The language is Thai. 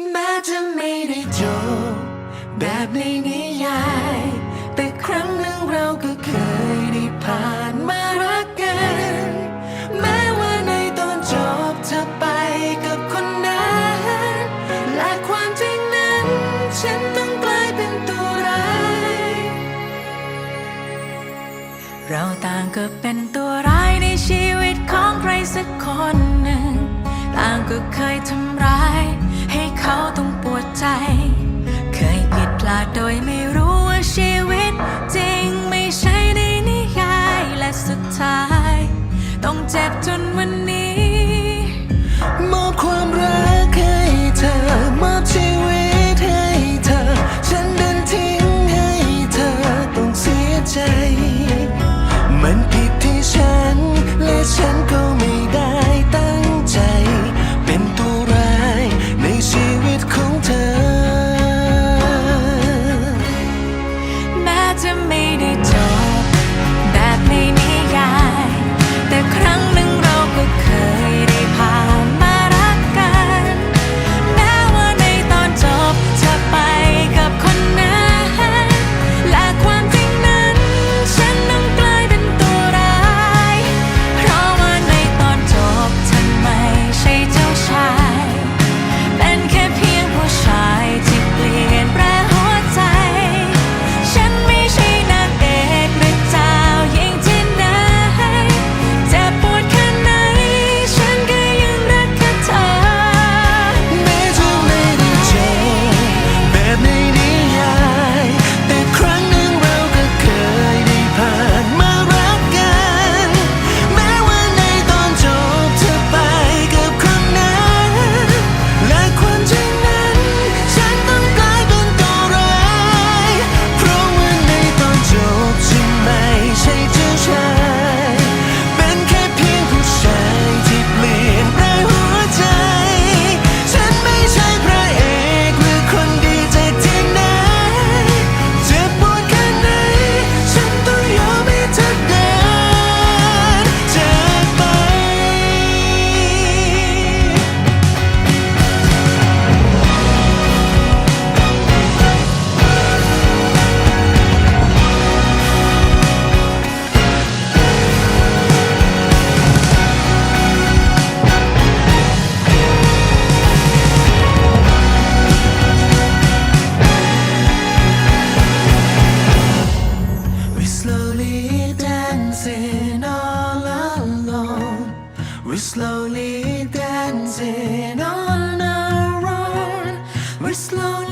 แม้จะไม่ได้จบแบบในนิยาย แต่ครั้งหนึ่งเราก็เคยได้ผ่านมารักกัน แม้ว่าในตอนจบเธอไปกับคนนั้นและความจริงนั้น ฉันต้องกลายเป็นตัวร้ายเราต่างก็เป็นตัวร้ายในชีวิตของใครสักคนหนึ่ง ต่างก็เคยทำร้าย slowly.